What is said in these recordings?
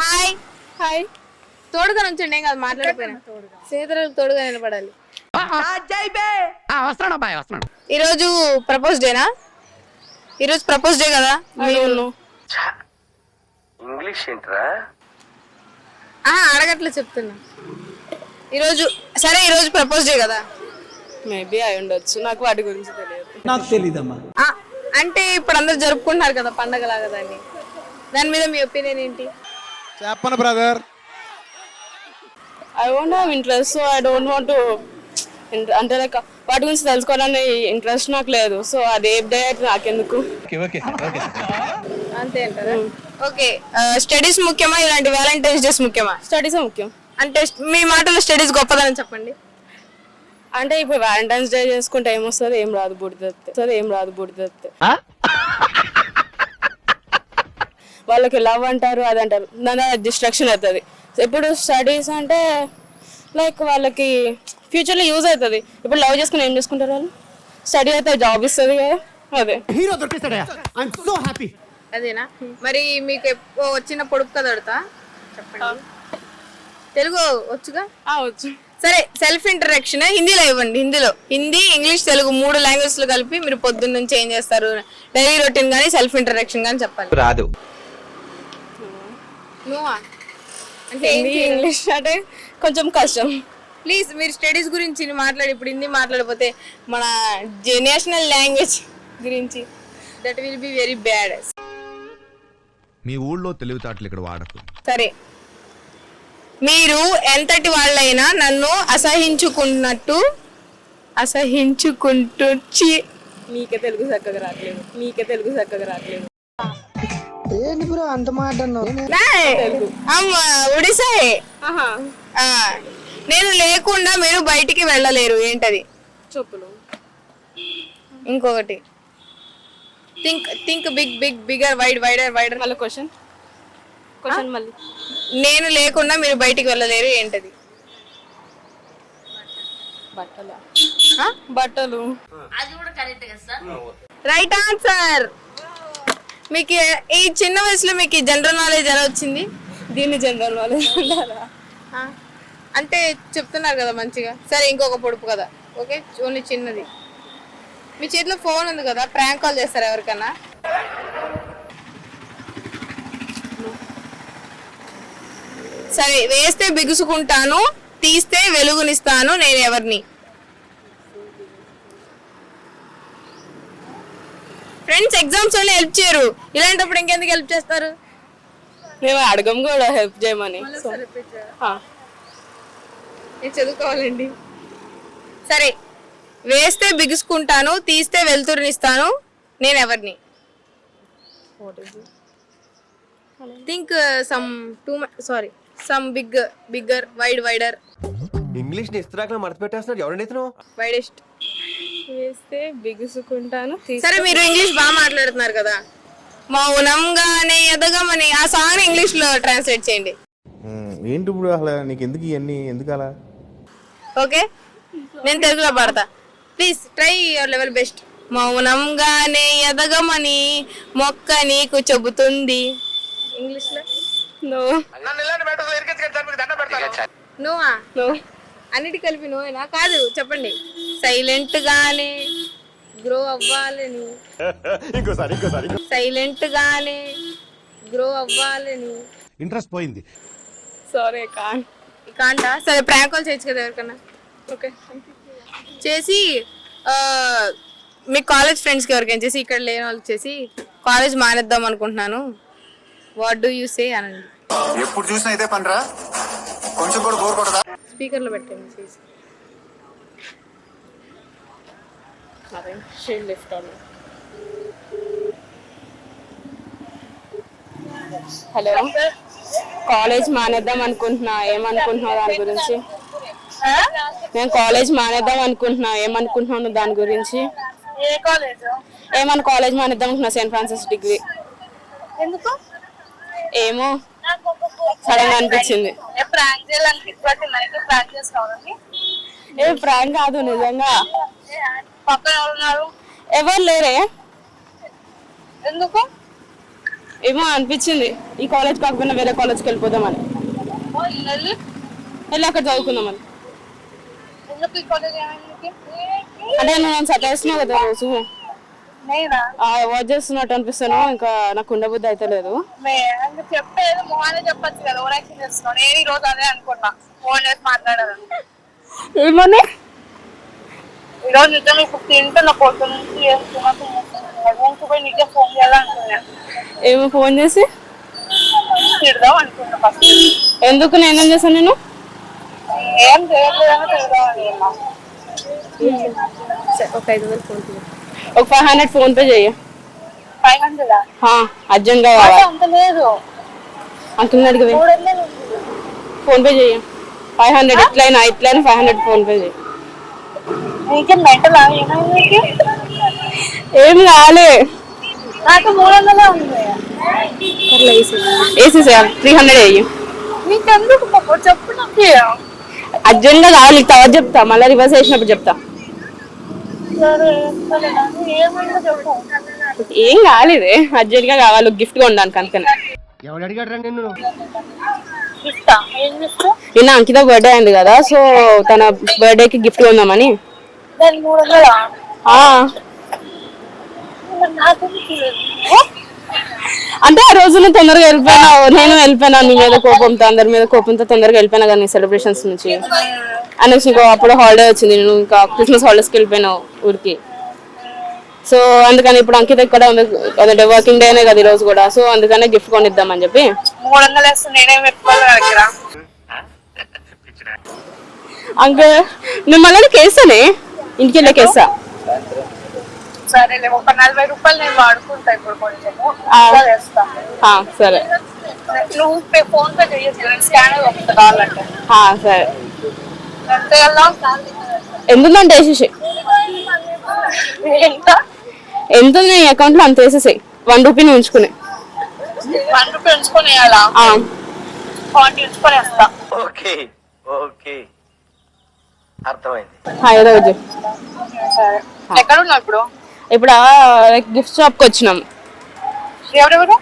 Hi. Hi. తోడుగా నుంచండి ఏం కాదు మాట్లాడిపోయినా తోడుగా. నిలబడాలి. వస్తున్నాడు అబ్బాయి వస్తున్నాడు ఈరోజు ప్రపోజ్ డేనా? ఈరోజు ప్రపోజ్ డే కదా? మీరు ఇంగ్లీష్ ఏంట్రా? అడగట్లే చెప్తున్నా. ఈరోజు సరే ఈరోజు ప్రపోజ్ డే కదా? మేబీ అయి ఉండొచ్చు. నాకు వాటి గురించి తెలియదు. నాకు తెలీదమ్మా. ఆ, అంటే ఇప్పుడు అందరు జరుపుకుంటున్నారు కదా పండగలాగా దాన్ని. దాని మీద మీ ఒపీనియన్ ఏంటి? చెప్పను brother. I won't have interest so I don't want అంటే లైక్ వాటి గురించి తెలుసుకోవాలని ఇంట్రెస్ట్ నాకు లేదు. సో అది ఏ డే అయితే నాకెందుకు అంతే అంటారా? ఓకే స్టడీస్ ముఖ్యమా? ఇలాంటి వ్యాలంటైన్స్ డేస్ ముఖ్యమా? స్టడీస్ ముఖ్యం. అంటే మీ మాటలో స్టడీస్ గొప్పదని చెప్పండి. అంటే ఇప్పుడు వ్యాలంటైన్స్ డే చేసుకుంటే ఏమొస్తుంది? ఏం రాదు బుడిదత్తే సరే ఏం రాదు బుడిదత్తే వాళ్ళకి లవ్ అంటారు అది అంటారు. దాని డిస్ట్రక్షన్ అవుతుంది. ఇప్పుడు స్టడీస్ అంటే లైక్ వాళ్ళకి ఫ్యూచర్లో యూజ్ అవుతుంది. ఇప్పుడు లవ్ చేసుకుని ఏం చేసుకుంటారు వాళ్ళు? స్టడీ అయితే జాబ్ ఇస్తుంది కదా అదే. హీరో సో హ్యాపీ అదేనా? మరి మీకు ఎక్కువ వచ్చిన పొడుపు కథ అడుగుతా. చెప్పండి. తెలుగు వచ్చుగా? ఆ, వచ్చు. సరే సెల్ఫ్ ఇంటరాక్షన్ హిందీలో ఇవ్వండి హిందీలో. హిందీ ఇంగ్లీష్ తెలుగు మూడు లాంగ్వేజ్లో కలిపి మీరు పొద్దున్న నుంచి ఏం చేస్తారు? డైలీ రొటీన్ కానీ సెల్ఫ్ ఇంటరాక్షన్ కానీ చెప్పాలి. రాదు. అంటే హిందీ ఇంగ్లీష్ అంటే కొంచెం కష్టం. ప్లీజ్ మీరు స్టడీస్ గురించి మాట్లాడి ఇప్పుడు హిందీ మాట్లాడిపోతే మన నేషనల్ లాంగ్వేజ్ గురించి. That will be very bad మీ ఊళ్ళో తెలివితేటలు ఇక్కడ వాడకు. సరే. మీరు ఎంతటి వాళ్ళైనా నన్ను అసహించుకున్నట్టు అసహించుకుంటూ చి. మీకే తెలుగు చక్కగా రావట్లేదు. మీకే తెలుగు చక్కగా రావట్లేదు. అమ్మ ఒడిసా. నేను లేకుండా మీరు బయటికి వెళ్ళలేరు ఏంటది? చెప్పులు. ఇంకొకటి. Think think big big bigger wide wider wider మళ్ళీ క్వశ్చన్ క్వశ్చన్ మళ్ళీ. నేను లేకుండా మీరు బయటికి వెళ్ళలేరు ఏంటది? బట్టలు? బట్టలు. రైట్ ఆన్సర్ మీకు ఈ చిన్న వయసులో మీకు ఈ జనరల్ నాలెడ్జ్ ఎలా వచ్చింది? దీన్ని జనరల్ నాలెడ్జ్ అంటారా? ఆ, అంటే చెప్తున్నారు కదా మంచిగా. సరే ఇంకొక పొడుపు కదా. ఓకే? ఓన్లీ చిన్నది. మీ చేతిలో ఫోన్ ఉంది కదా ప్రాంక్ కాల్ చేస్తారా ఎవరికన్నా సరే వేస్తే బిగుసుకుంటాను తీస్తే వెలుగునిస్తాను నేను ఎవరిని? ఫ్రెండ్స్ ఎగ్జామ్స్లో హెల్ప్ చేయరు. ఇలాంటప్పుడు ఇంకెందుకు హెల్ప్ చేస్తారు? మేము అడగం కూడా హెల్ప్ చేయమని. చదువుకోవాలండి. సరే వేస్తే బిగుసుకుంటాను తీస్తే వెలుతురునిస్తాను నేను ఎవరిని? Think some to sorry some big bigger wide wider ఇంగ్లీష్ని ఇస్త్రాక్ మడత పెట్టేస్తున్నాడు ఎవరండి ఇతను వైడెస్ట్ వేస్తే బిగుసుకుంటాను సరే మీరు ఇంగ్లీష్ బాగా మాట్లాడుతున్నారు కదా. మౌనంగానే ఎదగమని ఆ సాంగ్ ఇంగ్లీష్లో ట్రాన్స్లేట్ చేయండి ఏంటి ఇప్పుడు అసలు నీకు ఎందుకు ఇవన్నీ? ఎందుకు అలా? ఓకే నేను తెలుగులో పాడతా. Please try your level best మౌనంగానే ఎదగమని మొక్క నీకు చెబుతుంది. నువ్వా నో అన్నిటి కలిపి నువ్వేనా కాదు చెప్పండి. సైలెంట్ గానే గ్రో అవ్వాలని సైలెంట్ గానే గ్రో అవ్వాలని. ఇంట్రెస్ట్ పోయింది. సారీ కాన్ కాంట? సరే ప్రాంక్ కాల్ చేయొచ్చు కదా ఎవరికన్నా? ఓకే చేసి ఆ, మీ కాలేజ్ ఫ్రెండ్స్కి ఎవరికైనా చేసి ఇక్కడ లేని వాళ్ళకి చేసి కాలేజ్ మానేద్దాం అనుకుంటున్నాను. వాట్ డూ యూ సే అనండి ఎప్పుడు చూసినా ఇదే పనిరా? కొంచెం కూడా బోర్ కొడదా స్పీకర్లో పెట్టండి చేసి అదే షీల్ లిఫ్ట్ ఆన్ హలో కాలేజ్ మానేద్దాం అనుకుంటున్నా. ఏమనుకుంటున్నావు దాని గురించి? నేను కాలేజ్ మానేద్దాం అనుకుంటున్నా ఏమనుకుంటున్నాను దాని గురించి? ఏ కాలేజ్ ఏమన్నా కాలేజ్ మానేద్దాం అనుకున్నా సెయింట్ ఫ్రాన్సిస్ డిగ్రీ. ఎందుకు? ఏమో సడన్గా అనిపించింది. ప్రాంక్ ఏ ప్రాంక్ కాదు నిజంగా. పక్కన ఎవరు ఉన్నారు? ఎవరు లేరే? ఎందుకు? ఏమో అనిపించింది. ఈ కాలేజ్ కాకపోయినా వేరే కాలేజ్కి వెళ్ళిపోదామని. వెళ్ళి. అక్కడ చదువుకుందామని. అంటే నేను సతాయిస్తున్నావు కదా రోజు. నేనా? అవాయిడ్ చేస్తున్నట్టు అనిపిస్తాను ఇంకా నాకు ఉండబుద్ధి అయితే లేదు. చెప్పేది మొహానే చెప్పొచ్చు కదా ఓవర్ యాక్షన్ చేస్తున్నావు. నేను ఈ రోజు అదే అనుకున్నా ఫోన్ చేసి మాట్లాడాలని. ఏమని? ఈ రోజు నిజంగా ఇప్పుడు తింటున్న పొద్దు నుంచి రూమ్కి పోయి నీకే ఫోన్ చేయాలనుకున్నా ఏమో ఫోన్ చేసి? తిడదాం అనుకున్నా ఫస్ట్. ఎందుకు? నేనేం చేశాను నేను? ఏం చేయట్లేదని తిడదాం అనుకున్నా. ఒక ఐదు వేలు ఫోన్ పే ఒక ఫైవ్ హండ్రెడ్ ఫోన్ పే చెయ్యి. ఫైవ్ హండ్రెడ్ అర్జెంట్గా కావాలి. అంత లేదు. అంకుల్ అడిగి. ఫోన్ పే చెయ్యి. ఫైవ్ హండ్రెడ్ ఎట్లయినా ఎట్లయినా ఫైవ్ హండ్రెడ్ ఫోన్ పే చెయ్యి. ఏం కాలే. నాకు మూడు వందలే ఉంది వేసి త్రీ హండ్రెడ్ వేయి నీకెందుకు పాప చెప్పు నాకు. కావాలి తర్వాత చెప్తా. మళ్ళీ రివర్స్ చేసినప్పుడు చెప్తా. ఏం కాలేదే. అర్జెంట్గా కావాలి గిఫ్ట్ కొనడానికి అందుకని. ఎవడు అడిగాడు రా నిన్ను అంకిత బర్త్డే అయింది కదా సో తన బర్త్డే కి గిఫ్ట్ కొందామని. మూడు వందలా? అంటే ఆ రోజు నువ్వు తొందరగా వెళ్ళిపోయినా నేను వెళ్ళిపోయినా నీ మీద కోపంతో అందరి మీద కోపంతో తొందరగా వెళ్ళిపోయినా కానీ సెలబ్రేషన్స్ నుంచి. అనేసి ఇంకో అప్పుడు హాలిడే వచ్చింది నేను ఇంకా క్రిస్మస్ హాలిడేస్కి వెళ్ళిపోయినావు ఊరికి. సో అందుకని ఇప్పుడు అంకిత ఇక్కడ ఉంది అదే వర్కింగ్ డేనే కదా ఈ రోజు కూడా. సో అందుకనే గిఫ్ట్ కొనిద్దామని చెప్పి. మూడు వందలు వేస్తే నేనేం పెట్టుకోవాలి దగ్గర. అంక నేను మళ్ళీ కేసానే. ఇంటికి వెళ్ళే కేసా? సరేలే ఒక నలభై రూపాయలు నేను వాడుకుంటా ఇప్పుడు కొంచెము. సరే. నువ్వు పే ఫోన్ పే చేయొచ్చు స్కానర్ ఒకటి కావాలంటే. ఆ, సరే. ఎంత వెళ్దాం ఎంతుందంటే వేసేసి ఎంత? ఎంత ఉంది నీ అకౌంట్లో అంత వేసేసాయి. వన్ రూపీని ఉంచుకుని. వన్ రూపీ ఉంచుకొని వేయాలా? ఆ, ఫార్టీ ఉంచుకొని వేస్తా. Okay okay. అర్థమైంది. సరే. ఎక్కడ ఉన్నావు ఇప్పుడు? ఇప్పుడు గిఫ్ట్ షాప్కి వచ్చినాం. ఎవరెవరు?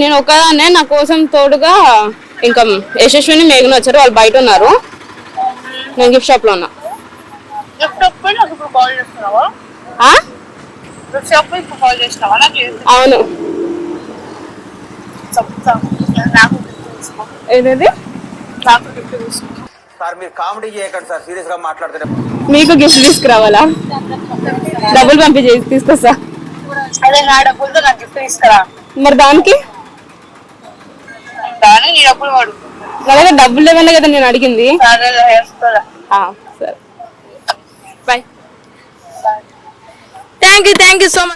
నేను ఒకదాన్నే నా కోసం తోడుగా ఇంకా యశస్విని మేఘన వచ్చారు వాళ్ళు బయట ఉన్నారు. నేను గిఫ్ట్ షాప్లో ఉన్నా. అవును. తీసుకో. సార్ మీరు కామెడీ చేయకండి సార్ సీరియస్గా మాట్లాడుతున్నారు మీకు గిఫ్ట్ తీసుకురావాలా? డబ్బులు పంపి చేసి తీసుకొస్తా. అదే నా డబ్బులతో నాకు గిఫ్ట్ తీసుకురా. మరి దానికి? కానీ నీ డబ్బులు వాడు. నా దగ్గర డబ్బులు లేవన్నా కదా నేను అడిగింది. సరే వేసుకోరా. ఆ, సరే. Bye thank you thank you so much